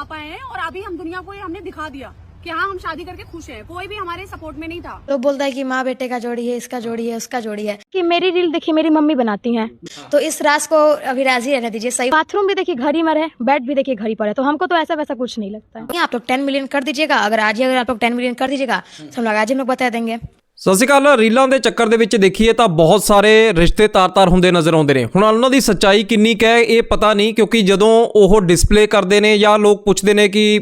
पापा हैं और अभी हम दुनिया को ये हमने दिखा दिया कि हाँ हम शादी करके खुश हैं। कोई भी हमारे सपोर्ट में नहीं था। लोग बोलता है कि माँ बेटे का जोड़ी है इसका जोड़ी है उसका जोड़ी है। कि मेरी रील देखिए मेरी मम्मी बनाती हैं। तो इस राज को अभी राज़ी रहने दीजिए सही। बाथरूम भी देखिए घर ही में रहे बेड भी देखिए घर ही पर है। तो हमको तो ऐसा वैसा कुछ नहीं लगता है। आप लोग टेन मिलियन कर दीजिएगा अगर आज ही अगर आप लोग टेन मिलियन कर दीजिएगा तो हम लोग आज ही हम लोग बता देंगे। ਸਤਿ ਸ਼੍ਰੀ ਅਕਾਲ ਰੀਲਾਂ ਦੇ ਚੱਕਰ ਦੇ ਵਿੱਚ ਦੇਖੀਏ ਤਾਂ ਬਹੁਤ ਸਾਰੇ ਰਿਸ਼ਤੇ ਤਾਰ-ਤਾਰ ਹੁੰਦੇ ਨਜ਼ਰ ਆਉਂਦੇ ਨੇ। ਹੁਣ ਉਹਨਾਂ ਦੀ ਸੱਚਾਈ ਕਿੰਨੀ ਕੁ ਹੈ ਇਹ ਪਤਾ ਨਹੀਂ ਕਿਉਂਕਿ ਜਦੋਂ ਉਹ ਡਿਸਪਲੇ ਕਰਦੇ ਨੇ ਜਾਂ ਲੋਕ ਪੁੱਛਦੇ ਨੇ ਕਿ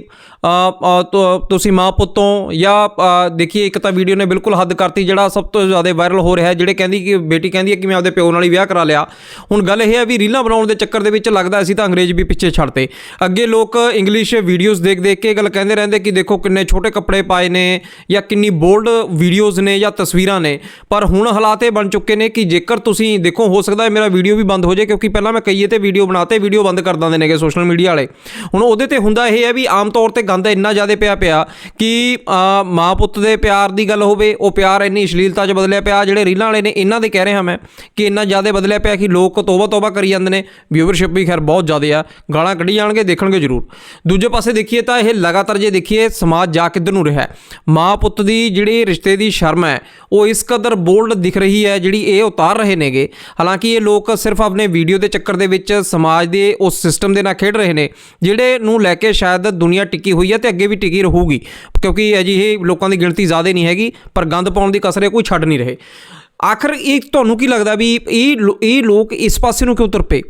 ਤੁਸੀਂ ਮਾਂ ਪੁੱਤੋਂ ਜਾਂ ਦੇਖੀਏ ਇੱਕ ਤਾਂ ਵੀਡੀਓ ਨੇ ਬਿਲਕੁਲ ਹੱਦ ਕਰਤੀ ਜਿਹੜਾ ਸਭ ਤੋਂ ਜ਼ਿਆਦਾ ਵਾਇਰਲ ਹੋ ਰਿਹਾ ਹੈ, ਜਿਹੜੇ ਕਹਿੰਦੀ ਕਿ ਬੇਟੀ ਕਹਿੰਦੀ ਹੈ ਕਿ ਮੈਂ ਆਪਦੇ ਪਿਓ ਨਾਲ ਹੀ ਵਿਆਹ ਕਰਾ ਲਿਆ। ਹੁਣ ਗੱਲ ਇਹ ਹੈ ਵੀ ਰੀਲਾਂ ਬਣਾਉਣ ਦੇ ਚੱਕਰ ਦੇ ਵਿੱਚ ਲੱਗਦਾ ਅਸੀਂ ਤਾਂ ਅੰਗਰੇਜ਼ ਵੀ ਪਿੱਛੇ ਛੱਡਤੇ। ਅੱਗੇ ਲੋਕ ਇੰਗਲਿਸ਼ ਵੀਡੀਓਜ਼ ਦੇਖ ਦੇਖ ਕੇ ਇਹ ਗੱਲ ਕਹਿੰਦੇ ਰਹਿੰਦੇ ਕਿ ਦੇਖੋ ਕਿੰਨੇ ਛੋਟੇ ਕੱਪੜੇ ਪਾਏ ਨੇ ਜਾਂ ਕਿੰਨੀ ਬੋਲਡ ਵੀਡੀਓਜ਼ ਨੇ ਜਾਂ ਤਸਵੀਰਾਂ ਨੇ, ਪਰ ਹੁਣ ਹਾਲਾਤ ਇਹ ਬਣ ਚੁੱਕੇ ਨੇ ਕਿ ਜੇਕਰ ਤੁਸੀਂ ਦੇਖੋ, ਹੋ ਸਕਦਾ ਹੈ ਮੇਰਾ ਵੀਡੀਓ ਵੀ ਬੰਦ ਹੋ ਜਾਏ, ਕਿਉਂਕਿ ਪਹਿਲਾਂ ਮੈਂ ਕਈਏ ਤੇ ਵੀਡੀਓ ਬਣਾਤੇ ਵੀਡੀਓ ਬੰਦ ਕਰ ਦਿੰਦੇ ਨੇਗੇ ਸੋਸ਼ਲ ਮੀਡੀਆ ਵਾਲੇ। ਹੁਣ ਉਹਦੇ ਤੇ ਹੁੰਦਾ ਇਹ ਹੈ ਵੀ ਆਮ ਤੌਰ ਤੇ ਗੰਦ ਇੰਨਾ ਜ਼ਿਆਦਾ ਪਿਆ ਪਿਆ ਕਿ ਮਾਂ ਪੁੱਤ ਦੇ ਪਿਆਰ ਦੀ ਗੱਲ ਹੋਵੇ, ਉਹ ਪਿਆਰ ਇੰਨੀ ਅਸ਼ਲੀਲਤਾ 'ਚ ਬਦਲਿਆ ਪਿਆ, ਜਿਹੜੇ ਰੀਲਾਂ ਵਾਲੇ ਨੇ ਇਹਨਾਂ ਦੇ ਕਹਿ ਰਿਹਾ ਮੈਂ ਕਿ ਇੰਨਾ ਜ਼ਿਆਦਾ ਬਦਲਿਆ ਪਿਆ ਕਿ ਲੋਕ ਤੋਬਾ ਤੋਬਾ ਕਰੀ ਜਾਂਦੇ ਨੇ। ਵਿਊਵਰਸ਼ਿਪ ਵੀ ਖੈਰ ਬਹੁਤ ਜ਼ਿਆਦਾ ਆ, ਗਾਲਾਂ ਕੱਢੀ ਜਾਣਗੇ, ਦੇਖਣਗੇ ਜ਼ਰੂਰ। ਦੂਜੇ ਪਾਸੇ ਦੇਖੀਏ ਤਾਂ ਇਹ ਲਗਾਤਾਰ ਜੇ ਦੇਖੀਏ, ਸਮਾਜ ਜਾ ਕਿੱਧਰ ਨੂੰ ਰਿਹਾ ਮਾਂ ਪੁੱਤ ਦੀ ਜਿਹੜੀ ਰਿਸ਼ਤੇ ਦੀ ਸ਼ਰਮ ਹੈ ਉਹ ਇਸ ਕਦਰ ਬੋਲਡ ਦਿਖ ਰਹੀ ਹੈ ਜਿਹੜੀ ਇਹ ਉਤਾਰ ਰਹੇ ਨੇਗੇ। ਹਾਲਾਂਕਿ ਇਹ ਲੋਕ ਸਿਰਫ ਆਪਣੇ ਵੀਡੀਓ ਦੇ ਚੱਕਰ ਦੇ ਵਿੱਚ ਸਮਾਜ ਦੇ ਉਸ ਸਿਸਟਮ ਦੇ ਨਾਲ ਖੇਡ ਰਹੇ ਨੇ, ਜਿਹੜੇ ਨੂੰ ਲੈ ਕੇ ਸ਼ਾਇਦ ਦੁਨੀਆ ਟਿੱਕੀ ਹੋਈ ਹੈ ਤੇ ਅੱਗੇ ਵੀ ਟਿਕੀ ਰਹੂਗੀ, ਕਿਉਂਕਿ ਅਜਿਹੇ ਲੋਕਾਂ ਦੀ ਗਿਣਤੀ ਜ਼ਿਆਦਾ ਨਹੀਂ ਹੈਗੀ, ਪਰ ਗੰਦ ਪਾਉਣ ਦੀ ਕਸਰੇ ਕੋਈ ਛੱਡ ਨਹੀਂ ਰਹੇ। ਆਖਰ ਇਹ ਤੁਹਾਨੂੰ ਕੀ ਲੱਗਦਾ ਵੀ ਇਹ ਇਹ ਲੋਕ ਇਸ ਪਾਸੇ ਨੂੰ ਕਿਉਂ ਤੁਰ ਪਏ?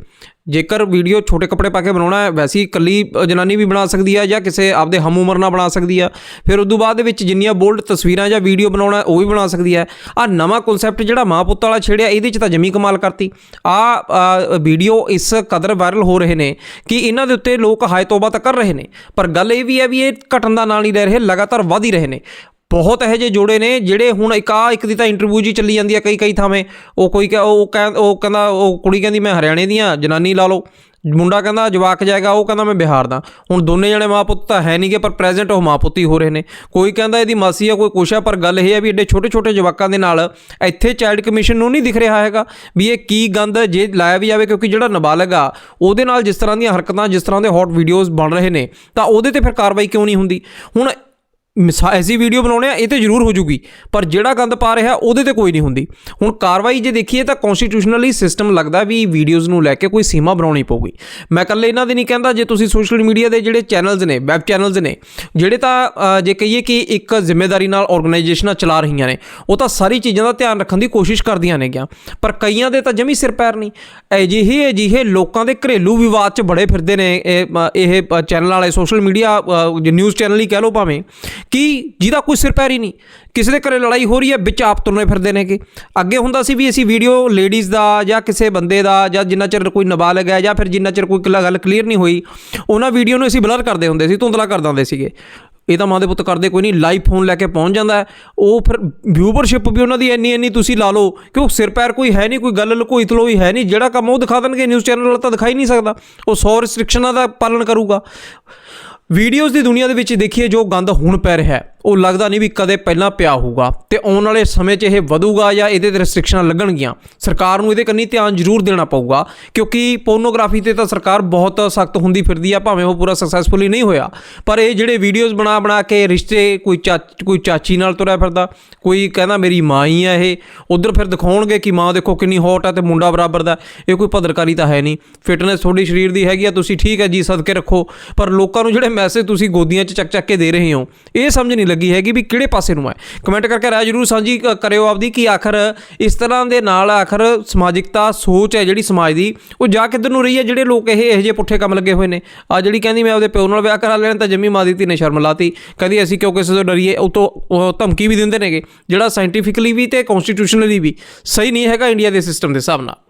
ਜੇਕਰ ਵੀਡੀਓ ਛੋਟੇ ਕੱਪੜੇ ਪਾ ਕੇ ਬਣਾਉਣਾ ਹੈ, ਵੈਸੇ ਇਕੱਲੀ ਜਨਾਨੀ ਵੀ ਬਣਾ ਸਕਦੀ ਹੈ ਜਾਂ ਕਿਸੇ ਆਪਦੇ ਹਮ ਉਮਰ ਨਾਲ ਬਣਾ ਸਕਦੀ ਹੈ ਫਿਰ ਉਦੋਂ ਬਾਅਦ ਦੇ ਵਿੱਚ ਜਿੰਨੀਆਂ ਬੋਲਡ ਤਸਵੀਰਾਂ ਜਾਂ ਵੀਡੀਓ ਬਣਾਉਣਾ ਉਹ ਵੀ ਬਣਾ ਸਕਦੀ ਹੈ। ਆ ਨਵਾਂ ਕਨਸੈਪਟ ਜਿਹੜਾ ਮਾਂ ਪੁੱਤ ਵਾਲਾ ਛੇੜਿਆ, ਇਹਦੇ 'ਚ ਤਾਂ ਜਮੀ ਕਮਾਲ ਕਰਤੀ। ਆ ਵੀਡੀਓ ਇਸ ਕਦਰ ਵਾਇਰਲ ਹੋ ਰਹੇ ਨੇ ਕਿ ਇਹਨਾਂ ਦੇ ਉੱਤੇ ਲੋਕ ਹਾਏ ਤੋਬਾ ਤਾਂ ਕਰ ਰਹੇ ਨੇ। ਪਰ ਗੱਲ ਇਹ ਵੀ ਹੈ ਵੀ ਇਹ ਘਟਣ ਦਾ ਨਾਂ ਨਹੀਂ ਲੈ ਰਹੇ, ਲਗਾਤਾਰ ਵਧ ਹੀ ਰਹੇ ਨੇ। ਬਹੁਤ ਇਹੋ ਜਿਹੇ ਜੋੜੇ ਨੇ ਜਿਹੜੇ ਹੁਣ ਇੱਕ ਆ ਇੱਕ ਦੀ ਤਾਂ ਇੰਟਰਵਿਊ ਜੀ ਚੱਲੀ ਜਾਂਦੀ ਆ ਕਈ ਕਈ ਥਾਵੇਂ। ਉਹ ਕੋਈ ਕਹਿ- ਉਹ ਕਹਿ ਉਹ ਕਹਿੰਦਾ ਉਹ ਕੁੜੀ ਕਹਿੰਦੀ, ਮੈਂ ਹਰਿਆਣੇ ਦੀ ਆ ਜਨਾਨੀ ਲਾ ਲਓ। ਮੁੰਡਾ ਕਹਿੰਦਾ, ਜਵਾਕ ਜਾਏਗਾ। ਉਹ ਕਹਿੰਦਾ, ਮੈਂ ਬਿਹਾਰ ਦਾ। ਹੁਣ ਦੋਨੇ ਜਣੇ ਮਾਂ ਪੁੱਤ ਤਾਂ ਹੈ ਨਹੀਂਗੇ ਪਰ ਪ੍ਰੈਜ਼ੈਂਟ ਉਹ ਮਾਂ ਪੁੱਤ ਹੀ ਹੋ ਰਹੇ ਨੇ। ਕੋਈ ਕਹਿੰਦਾ ਇਹਦੀ ਮਾਸੀ ਆ, ਕੋਈ ਕੁਛ ਆ, ਪਰ ਗੱਲ ਇਹ ਹੈ ਵੀ ਐਡੇ ਛੋਟੇ ਛੋਟੇ ਜਵਾਕਾਂ ਦੇ ਨਾਲ ਇੱਥੇ ਚਾਈਲਡ ਕਮਿਸ਼ਨ ਨੂੰ ਨਹੀਂ ਦਿਖ ਰਿਹਾ ਹੈਗਾ ਵੀ ਇਹ ਕੀ ਗੰਦ ਜੇ ਲਾਇਆ ਵੀ ਜਾਵੇ, ਕਿਉਂਕਿ ਜਿਹੜਾ ਨਾਬਾਲਗ ਆ, ਉਹਦੇ ਨਾਲ ਜਿਸ ਤਰ੍ਹਾਂ ਦੀਆਂ ਹਰਕਤਾਂ, ਜਿਸ ਤਰ੍ਹਾਂ ਦੇ ਹੌਟ ਵੀਡੀਓਜ਼ ਬਣ ਰਹੇ ਨੇ, ਤਾਂ ਉਹਦੇ ਤੇ ਫਿਰ ਕਾਰਵਾਈ ਕਿਉਂ ਨਹੀਂ ਹੁੰਦੀ? ਹੁਣ ਐਸੀ ਵੀਡੀਓ ਬਣਾਉਣੇ ਆ ਇਹ ਤੇ ਜ਼ਰੂਰ ਹੋ ਜੂਗੀ। ਪਰ ਜਿਹੜਾ ਗੰਦ ਪਾ ਰਿਹਾ ਉਹਦੇ ਤੇ ਕੋਈ ਨਹੀਂ ਹੁੰਦੀ। ਹੁਣ ਕਾਰਵਾਈ ਜੇ ਦੇਖੀਏ ਤਾਂ ਕਨਸਟੀਟਿਊਸ਼ਨਲੀ ਸਿਸਟਮ ਲੱਗਦਾ ਵੀ ਵੀਡੀਓਜ਼ ਨੂੰ ਲੈ ਕੇ ਕੋਈ ਸੀਮਾ ਬਣਾਉਣੀ ਪਊਗੀ। ਮੈਂ ਇਕੱਲੇ ਇਹਨਾਂ ਦੇ ਨਹੀਂ ਕਹਿੰਦਾ ਜੇ ਤੁਸੀਂ ਸੋਸ਼ਲ ਮੀਡੀਆ ਦੇ ਜਿਹੜੇ ਚੈਨਲਸ ਨੇ ਵੈਬ ਚੈਨਲਸ ਨੇ ਜਿਹੜੇ ਤਾਂ ਜੇ ਕਹੀਏ ਕਿ ਇੱਕ ਜ਼ਿੰਮੇਵਾਰੀ ਨਾਲ ਆਰਗੇਨਾਈਜੇਸ਼ਨਾਂ ਚਲਾ ਰਹੀਆਂ ਨੇ ਉਹ ਤਾਂ ਸਾਰੀ ਚੀਜ਼ਾਂ ਦਾ ਧਿਆਨ ਰੱਖਣ ਦੀ ਕੋਸ਼ਿਸ਼ ਕਰਦੀਆਂ ਨੇਗੀਆਂ। ਪਰ ਕਈਆਂ ਦੇ ਤਾਂ ਜਮੀ ਸਿਰ ਪੈਰ ਨਹੀਂ। ਅਜਿਹੇ ਅਜਿਹੇ ਲੋਕਾਂ ਦੇ ਘਰੇਲੂ ਵਿਵਾਦ 'ਚ ਬੜੇ ਫਿਰਦੇ ਨੇ ਇਹ ਅ, ਇਹ ਚੈਨਲ ਵਾਲੇ ਸੋਸ਼ਲ ਮੀਡੀਆ ਨਿਊਜ਼ ਚੈਨਲ ਹੀ ਕਹਿ ਲਓ ਭਾਵੇਂ ਕਿ? ਜਿਹਦਾ ਕੋਈ ਸਿਰ ਪੈਰ ਹੀ ਨਹੀਂ। ਕਿਸੇ ਦੇ ਘਰੇ ਲੜਾਈ ਹੋ ਰਹੀ ਹੈ, ਵਿੱਚ ਆਪ ਤੁਰਨੇ ਫਿਰਦੇ ਨੇਗੇ। ਅੱਗੇ ਹੁੰਦਾ ਸੀ ਵੀ ਅਸੀਂ ਵੀਡੀਓ ਲੇਡੀਜ਼ ਦਾ ਜਾਂ ਕਿਸੇ ਬੰਦੇ ਦਾ ਜਾਂ ਜਿੰਨਾ ਚਿਰ ਕੋਈ ਨਾਬਾਲਗ ਹੈ ਜਾਂ ਫਿਰ ਜਿੰਨਾ ਚਿਰ ਕੋਈ ਕ- ਗੱਲ ਕਲੀਅਰ ਨਹੀਂ ਹੋਈ, ਉਹਨਾਂ ਵੀਡੀਓ ਨੂੰ ਅਸੀਂ ਬਲਰ ਕਰਦੇ ਹੁੰਦੇ ਸੀ, ਧੁੰਦਲਾ ਕਰ ਦਿੰਦੇ ਸੀਗੇ। ਇਹ ਤਾਂ ਮਾਂ ਦੇ ਪੁੱਤ ਕਰਦੇ ਕੋਈ ਨਹੀਂ ਲਾਈਵ ਫੋਨ ਲੈ ਕੇ ਪਹੁੰਚ ਜਾਂਦਾ ਉਹ ਫਿਰ ਵਿਊਵਰਸ਼ਿਪ ਵੀ ਉਹਨਾਂ ਦੀ ਇੰਨੀ ਇੰਨੀ ਤੁਸੀਂ ਲਾ ਲਓ ਕਿ ਉਹ ਸਿਰ ਪੈਰ ਕੋਈ ਹੈ ਨਹੀਂ, ਕੋਈ ਗੱਲ ਲਕੋਈ ਤਲੋਈ ਹੈ ਨਹੀਂ। ਜਿਹੜਾ ਕੰਮ ਉਹ ਦਿਖਾ ਦੇਣਗੇ ਨਿਊਜ਼ ਚੈਨਲ ਵਾਲਾ ਤਾਂ ਦਿਖਾਈ ਨਹੀਂ ਸਕਦਾ। ਉਹ 100 ਰਿਸਟ੍ਰਿਕਸ਼ਨਾਂ ਦਾ ਪਾਲਣ ਕਰੂਗਾ। ਵੀਡੀਓਜ਼ ਦੀ ਦੁਨੀਆ ਦੇ ਵਿੱਚ ਦੇਖੀਏ ਜੋ ਗੰਦ ਹੁਣ ਪੈ ਰਿਹਾ ਹੈ। ਉਹ ਲੱਗਦਾ ਨਹੀਂ ਵੀ ਕਦੇ ਪਹਿਲਾਂ ਪਿਆ ਹੋਊਗਾ ਤੇ ਆਉਣ ਵਾਲੇ ਸਮੇਂ 'ਚ ਇਹ ਵਧੂਗਾ ਜਾਂ ਇਹਦੇ ਤੇ ਰੈਸਟ੍ਰਿਕਸ਼ਨਾਂ ਲੱਗਣਗੀਆਂ। ਸਰਕਾਰ ਨੂੰ ਇਹਦੇ ਕੰਨੀ ਧਿਆਨ ਜ਼ਰੂਰ ਦੇਣਾ ਪਊਗਾ, ਕਿਉਂਕਿ ਪੋਰਨੋਗ੍ਰਾਫੀ ਤੇ ਤਾਂ ਸਰਕਾਰ ਬਹੁਤ ਸਖਤ ਹੁੰਦੀ ਫਿਰਦੀ ਆ, ਭਾਵੇਂ ਉਹ ਪੂਰਾ ਸਕਸੈਸਫੁਲੀ ਨਹੀਂ ਹੋਇਆ। ਪਰ ਇਹ ਜਿਹੜੇ ਵੀਡੀਓਜ਼ ਬਣਾ ਬਣਾ ਕੇ ਰਿਸ਼ਤੇ ਕੋਈ ਚਾਚ, ਕੋਈ ਚਾਚੀ ਨਾਲ ਤੁਰਿਆ ਫਿਰਦਾ, ਕੋਈ ਕਹਿੰਦਾ ਮੇਰੀ ਮਾਂ ਹੀ ਆ ਇਹ, ਉਧਰ ਫਿਰ ਦਿਖਾਉਣਗੇ ਕਿ ਮਾਂ ਦੇਖੋ ਕਿੰਨੀ ਹੌਟ ਆ ਤੇ ਮੁੰਡਾ ਬਰਾਬਰ ਦਾ, ਇਹ ਕੋਈ ਭਦਰਕਾਰੀ ਤਾਂ ਹੈ ਨਹੀਂ। ਫਿਟਨੈਸ ਤੁਹਾਡੀ ਸਰੀਰ ਦੀ ਹੈਗੀ ਆ, ਤੁਸੀਂ ਠੀਕ ਹੈ ਜੀ ਸਦਕੇ ਰੱਖੋ। ਪਰ ਲੋਕਾਂ ਨੂੰ ਜਿਹੜੇ ਮੈਸੇਜ ਤੁਸੀਂ ਗੋਦੀਆਂ 'ਚ ਚੱਕ ਚੱਕ ਕੇ ਦੇ ਰਹੇ ਹੋ, ਇਹ ਸਮਝ ਨਹੀਂ ਲੱਗੀ ਹੈਗੀ ਵੀ ਕਿਹੜੇ ਪਾਸੇ ਨੂੰ ਹੈ। ਕਮੈਂਟ ਕਰਕੇ ਰਾਏ ਜਰੂਰ ਸਾਂਝੀ ਕਰਿਓ ਆਪਦੀ ਕਿ ਆਖਰ ਇਸ ਤਰ੍ਹਾਂ ਦੇ ਨਾਲ ਆਖਰ ਸਮਾਜਿਕਤਾ ਸੋਚ ਹੈ ਜਿਹੜੀ ਸਮਾਜ ਦੀ, ਉਹ ਜਾ ਕਿੱਧਰ ਨੂੰ ਰਹੀ ਹੈ, ਜਿਹੜੇ ਲੋਕ ਇਹ, ਇਹੋ ਜਿਹੇ ਪੁੱਠੇ ਕੰਮ ਲੱਗੇ ਹੋਏ ਨੇ। ਆ ਜਿਹੜੀ ਕਹਿੰਦੀ ਮੈਂ ਆਪਦੇ ਪਿਓ ਨਾਲ ਵਿਆਹ ਕਰਾ ਲੈਣਾ, ਤਾਂ ਜੰਮੀ ਮਾਂ ਦੀ ਧੀ ਨੇ ਸ਼ਰਮ ਲਾਤੀ। ਕਹਿੰਦੀ ਅਸੀਂ ਕਿਉਂ ਕਿਸੇ ਤੋਂ ਡਰੀਏ, ਉਹ ਤੋਂ, ਉਹ ਧਮਕੀ ਵੀ ਦਿੰਦੇ ਨੇਗੇ, ਜਿਹੜਾ ਸਾਇੰਟੀਫਿਕਲੀ ਵੀ ਤੇ ਕਨਸਟੀਟਿਊਸ਼ਨਲੀ ਵੀ ਸਹੀ ਨਹੀਂ ਹੈਗਾ ਇੰਡੀਆ ਦੇ ਸਿਸਟਮ ਦੇ ਹਿਸਾਬ ਨਾਲ।